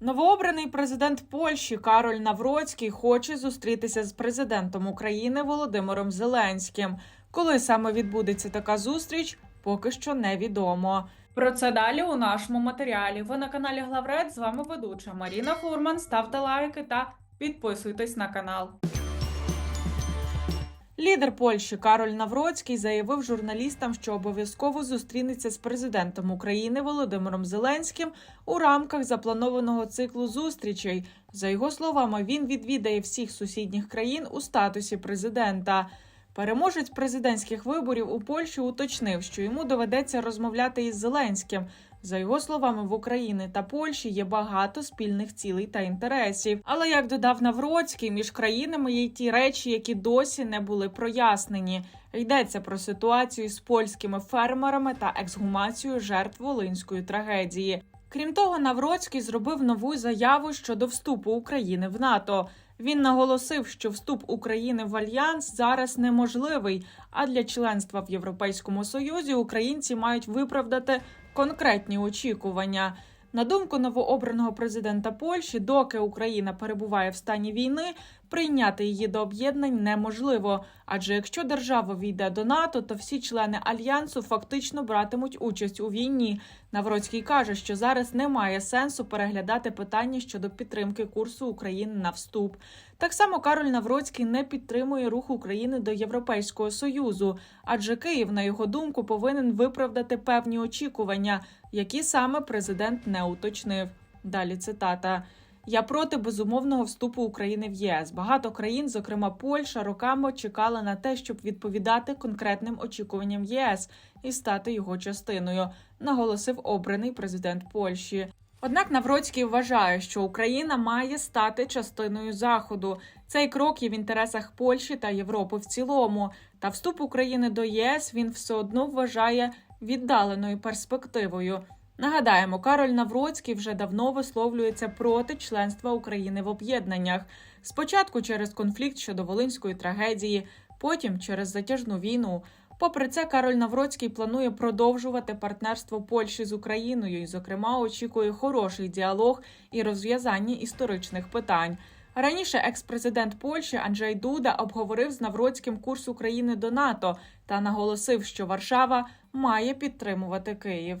Новообраний президент Польщі Кароль Навроцький хоче зустрітися з президентом України Володимиром Зеленським. Коли саме відбудеться така зустріч, поки що невідомо. Про це далі у нашому матеріалі. Ви на каналі Главред. З вами ведуча Маріна Фурман. Ставте лайки та підписуйтесь на канал. Лідер Польщі Кароль Навроцький заявив журналістам, що обов'язково зустрінеться з президентом України Володимиром Зеленським у рамках запланованого циклу зустрічей. За його словами, він відвідає всіх сусідніх країн у статусі президента. Переможець президентських виборів у Польщі уточнив, що йому доведеться розмовляти із Зеленським. За його словами, в Україні та Польщі є багато спільних цілей та інтересів. Але як додав Навроцький, між країнами є ті речі, які досі не були прояснені. Йдеться про ситуацію з польськими фермерами та ексгумацію жертв волинської трагедії. Крім того, Навроцький зробив нову заяву щодо вступу України в НАТО. Він наголосив, що вступ України в альянс зараз неможливий. А для членства в Європейському Союзі українці мають виправдати конкретні очікування. На думку новообраного президента Польщі, доки Україна перебуває в стані війни, прийняти її до об'єднань неможливо. Адже якщо держава війде до НАТО, то всі члени альянсу фактично братимуть участь у війні. Навроцький каже, що зараз немає сенсу переглядати питання щодо підтримки курсу України на вступ. Так само Кароль Навроцький не підтримує рух України до Європейського союзу, адже Київ, на його думку, повинен виправдати певні очікування, які саме президент не уточнив. Далі цитата. Я проти безумовного вступу України в ЄС. Багато країн, зокрема Польща, роками чекали на те, щоб відповідати конкретним очікуванням ЄС і стати його частиною, наголосив обраний президент Польщі. Однак Навроцький вважає, що Україна має стати частиною заходу. Цей крок є в інтересах Польщі та Європи в цілому. Та вступ України до ЄС він все одно вважає віддаленою перспективою. Нагадаємо, Кароль Навроцький вже давно висловлюється проти членства України в об'єднаннях. Спочатку через конфлікт щодо волинської трагедії, потім через затяжну війну. Попри це, Кароль Навроцький планує продовжувати партнерство Польщі з Україною і, зокрема, очікує хороший діалог і розв'язання історичних питань. Раніше екс-президент Польщі Анджей Дуда обговорив з Навроцьким курс України до НАТО та наголосив, що Варшава має підтримувати Київ.